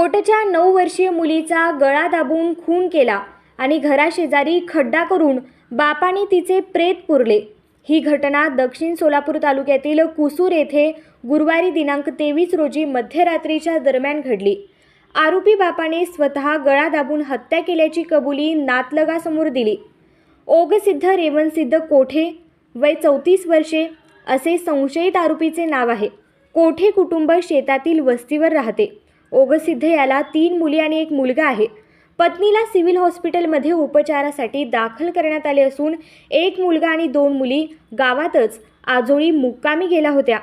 कोर्टच्या नऊ वर्षीय मुलीचा गळा दाबून खून केला आणि घराशेजारी खड्डा करून बापाने तिचे प्रेत पुरले. ही घटना दक्षिण सोलापूर तालुक्यातील कुसूर येथे गुरुवारी दिनांक तेवीस रोजी मध्यरात्रीच्या दरम्यान घडली. आरोपी बापाने स्वतः गळा दाबून हत्या केल्याची कबुली नातलगासमोर दिली. ओगसिद्ध रेवनसिद्ध कोठे? वय चौतीस वर्षे असे संशयित आरोपीचे नाव आहे. कोठे कुटुंब शेतातील वस्तीवर राहते? ओगसिद्ध याला तीन मुली आणि एक मुलगा आहे. पत्नीला सिव्हिल हॉस्पिटलमध्ये उपचारासाठी दाखल करण्यात आले असून एक मुलगा आणि दोन मुली गावातच आजोळी मुक्कामी गेल्या होत्या.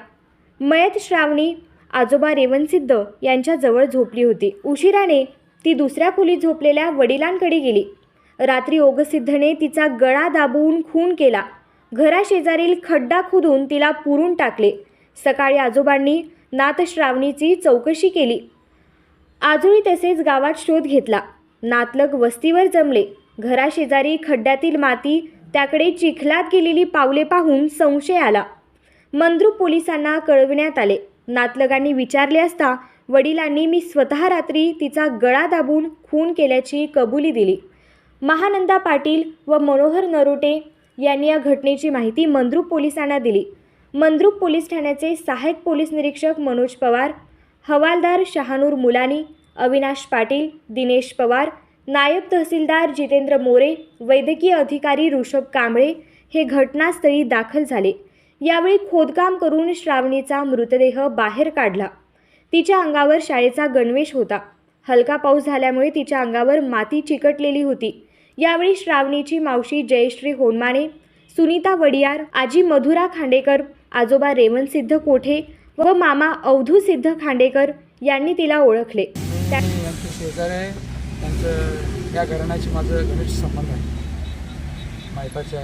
मयत श्रावणी आजोबा रेवनसिद्ध यांच्याजवळ झोपली होती. उशिराने ती दुसऱ्या खोलीत झोपलेल्या वडिलांकडे गेली. रात्री ओगसिद्धने तिचा गळा दाबवून खून केला. घराशेजारील खड्डा खोदून तिला पुरून टाकले. सकाळी आजोबांनी नातश्रावणीची चौकशी केली. आजोळी तसेच गावात शोध घेतला. नातलग वस्तीवर जमले. घराशेजारी खड्ड्यातील माती त्याकडे चिखलात गेलेली पावले पाहून संशय आला. मंद्रुप पोलिसांना कळविण्यात आले. नातलगांनी विचारले असता वडिलांनी मी स्वतः रात्री तिचा गळा दाबून खून केल्याची कबुली दिली. महानंदा पाटील व मनोहर नरोटे यांनी या घटनेची माहिती मंद्रुप पोलिसांना दिली. मंद्रुप पोलीस ठाण्याचे सहाय्यक पोलीस निरीक्षक मनोज पवार हवालदार शहानूर मुलानी अविनाश पाटील दिनेश पवार नायब तहसीलदार जितेंद्र मोरे वैद्यकीय अधिकारी ऋषभ कांबळे हे घटनास्थळी दाखल झाले. यावेळी खोदकाम करून श्रावणीचा मृतदेह बाहेर काढला. तिच्या अंगावर शाळेचा गणवेश होता. हलका पाऊस झाल्यामुळे तिच्या अंगावर माती चिकटलेली होती. यावेळी श्रावणीची मावशी जयश्री होनमाने सुनीता वडियार आजी मधुरा खांडेकर आजोबा रेवनसिद्ध कोठे व मामा अवधू सिद्ध खांडेकर यांनी तिला ओळखले. त्या- मी आहे. त्यांचं या घराण्याशी माझं घनिष्ठ संबंध आहे. मायपाच्या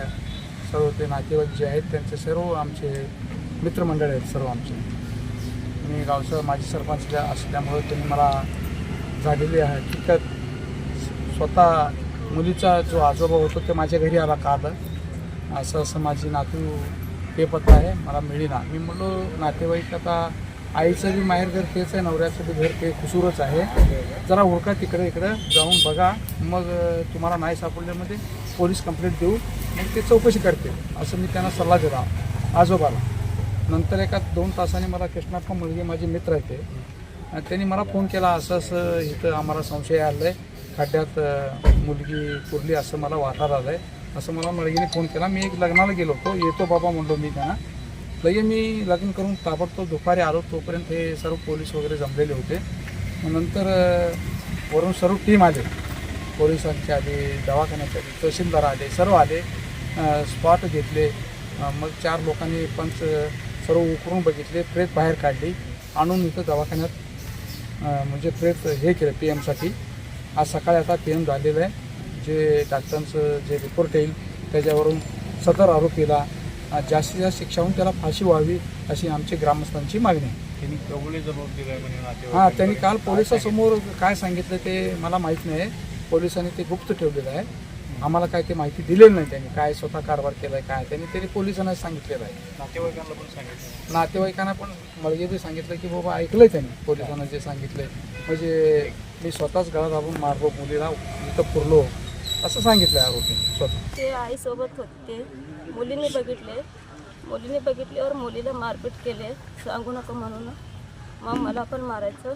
सर्व ते नातेवाईक जे आहेत त्यांचे सर्व आमचे मित्रमंडळ आहेत सर्व आमचे. मी गावचं माजी सरपंच असल्यामुळे त्यांनी मला झालेली आहे. हकीकत स्वतः मुलीचा जो आजोबा होतो ते माझ्या घरी आला का आलं असं असं माझी नातू ते पत्र आहे मला मिळेना. मी म्हणलो नातेवाईक आता आईचं बी माहेर घर तेच आहे नवऱ्याचं बी घर ते खुसूरच आहे. जरा ओळखा तिकडे इकडं जाऊन बघा. मग तुम्हाला नाही सापडल्यामध्ये पोलीस कंप्लेंट देऊ. मग ते चौकशी करते. असं मी त्यांना सल्ला दिला आजोबाला. नंतर एका दोन तासाने मला कृष्णाप्पा मुलगी माझे मित्र आहेत ते. त्यांनी मला फोन केला असं असं इथं आम्हाला संशय आलं आहे खड्ड्यात मुलगी पुरली असं मला वाटायला आलं आहे असं मला मळगीने फोन केला. मी एक लग्नाला गेलो होतो. येतो बाबा म्हणलो मी त्यांना. लगे मी लग्न करून ताबडतोब दुपारी आलो. तोपर्यंत हे सर्व पोलीस वगैरे जमलेले होते. मग नंतर वरून सर्व टीम आले. पोलिसांचे आले दवाखान्याचे आले तहसीलदार आले सर्व आले. स्पॉट घेतले. मग चार लोकांनी पंच सर्व उकरून बघितले. प्रेत बाहेर काढली. आणून इथं दवाखान्यात म्हणजे प्रेत हे केलं पी एमसाठी आज सकाळी आता पी एम झालेलं आहे. जे डॉक्टरांचं जे रिपोर्ट येईल त्याच्यावरून सदर आरोपीला जास्तीत जास्त शिक्षा होऊन त्याला फाशी व्हावी अशी आमची ग्रामस्थांची मागणी आहे. त्यांनी कबुली जबाब नातेवाईक हां त्यांनी काल पोलिसासमोर काय सांगितलं ते मला माहीत नाही पोलिसांनी ते गुप्त ठेवलेलं आहे. आम्हाला काय ते माहिती दिलेली नाही त्यांनी. काय स्वतः कारभार केला आहे काय त्यांनी त्यांनी पोलिसांना सांगितलेलं आहे. नातेवाईकांना पण सांगितलं? नातेवाईकांना पण मळगे बी सांगितलं की बाबा ऐकलंय त्यांनी. पोलिसांना जे सांगितलंय. म्हणजे मी स्वतःच गळा दाबून मारलो मुलीला इथं पुरलो. असं सांगितलं आरोपी स्वतः. ते आईसोबत होते. मुलीने बघितले. मुलीने बघितल्यावर मुलीला मारपीट केले. सांगू नको म्हणून. मग मला पण मारायचं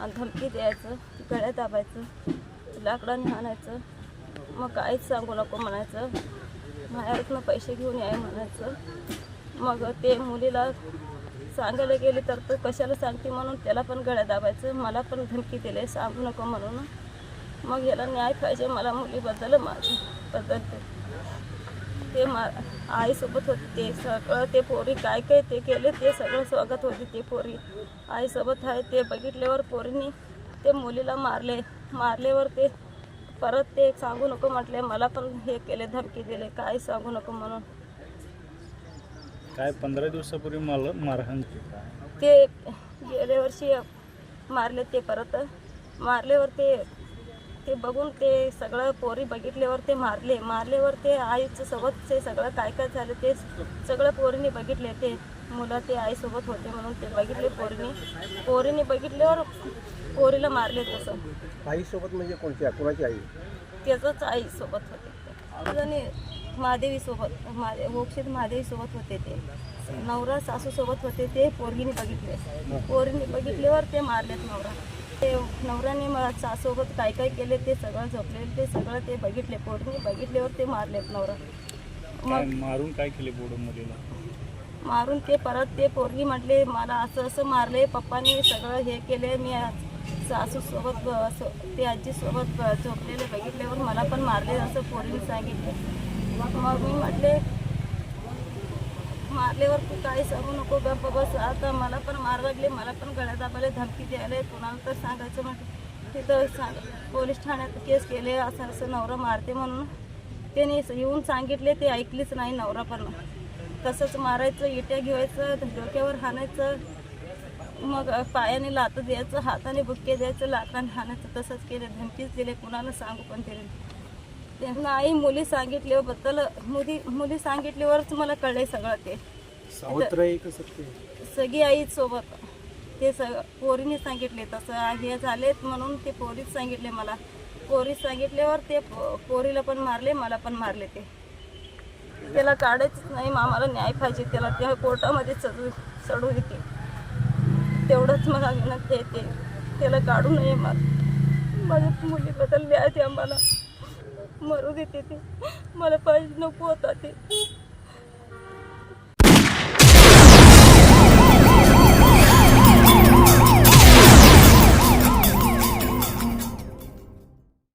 आणि धमकी द्यायचं गळ्यात दाबायचं लाकडाने आणायचं. मग काहीच सांगू नको म्हणायचं. बाहेरतनं पैसे घेऊन याय म्हणायचं. मग ते मुलीला सांगायला गेले तर तो कशाला सांगते म्हणून त्याला पण गळ्या दाबायचं. मला पण धमकी दिले. सांगू नको म्हणून. मग याला न्याय पाहिजे. मला मुलीबद्दल माझी बद्दल ते मा आईसोबत होते. ते सगळं ते पोरी काय काय ते केले ते सगळं स्वागत होते ते पोरी. आईसोबत आहे ते बघितल्यावर पोरीनी ते मुलीला मारले. मारल्यावर ते परत ते सांगू नको म्हटले. मला पण हे केले धमकी दिले. काय सांगू नको म्हणून. काय पंधरा दिवसापूर्वी मला मारहाण ते गेल्या वर्षी मारले ते परत. मारल्यावर ते ते बघून ते सगळं पोरी बघितल्यावर ते मारले. मारल्यावर ते आईचं सोबत ते सगळं काय काय झालं ते सगळं पोरीने बघितले. ते मुलं ते आईसोबत होते म्हणून ते बघितले पोरीने. पोरीने बघितल्यावर पोरीला मारले तसं. आईसोबत म्हणजे कोणत्या कोणाची आई? त्याचंच आई सोबत होते. आणि महादेवी सोबत महादेव मोक्षित महादेवी सोबत होते ते. नवरा सासू सोबत होते ते पोरगीने बघितले. पोरीने बघितल्यावर ते मारलेत नवरा. ते नवऱ्याने मला सासोबत काय काय केले ते सगळं झोपलेले ते सगळं ते बघितले. पोरीने बघितल्यावर ते मारलेत नवरा. काय मग मारून काय केले बोडो मुलीला? मारून ते परत ते पोरगी म्हटले मला असं असं मारले पप्पाने सगळं हे केले मी सासू सोबत असं ते आजी सोबत झोपलेले बघितल्यावर मला पण मारले असं पोरीने सांगितले. मग मी म्हटले मारल्यावर तू काही सांगू नको गप्प बस आता मला पण मार लागले मला पण गळ्यात दाबाले धमकी द्यायला कुणाला तर सांगायचं म्हटलं. तिथं सांग पोलीस ठाण्यात केस केले असं असं नवरा मारते म्हणून. त्याने येऊन सांगितले ते ऐकलीच नाही नवरा पण. तसंच मारायचं इट्या घेवायचं डोक्यावर हाणायचं. मग पायाने लात द्यायचं हाताने बुक्के द्यायचं लाकडाने हाणायचं. तसंच केले धमकीच दिले कुणाला सांगू पण दिले त्यांना आई मुली सांगितल्याबद्दल मुली मुली सांगितल्यावरच मला कळले सगळं ते. सगळी आई सोबत ते सग पोरीने सांगितले तसं हे झालेत म्हणून ते पोरीच सांगितले मला. पोरी सांगितल्यावर ते पोरीला पण मारले मला पण मारले ते. त्याला काढायचंच नाही आम्हाला न्याय पाहिजे त्याला. त्या कोर्टामध्ये चढू चढू येते. तेवढंच मला विनंती येते त्याला काढू नये मला. माझ्या मुलीबद्दल न्याय द्या मला. मरू देते ते. मला पाहिजे नको होता ते.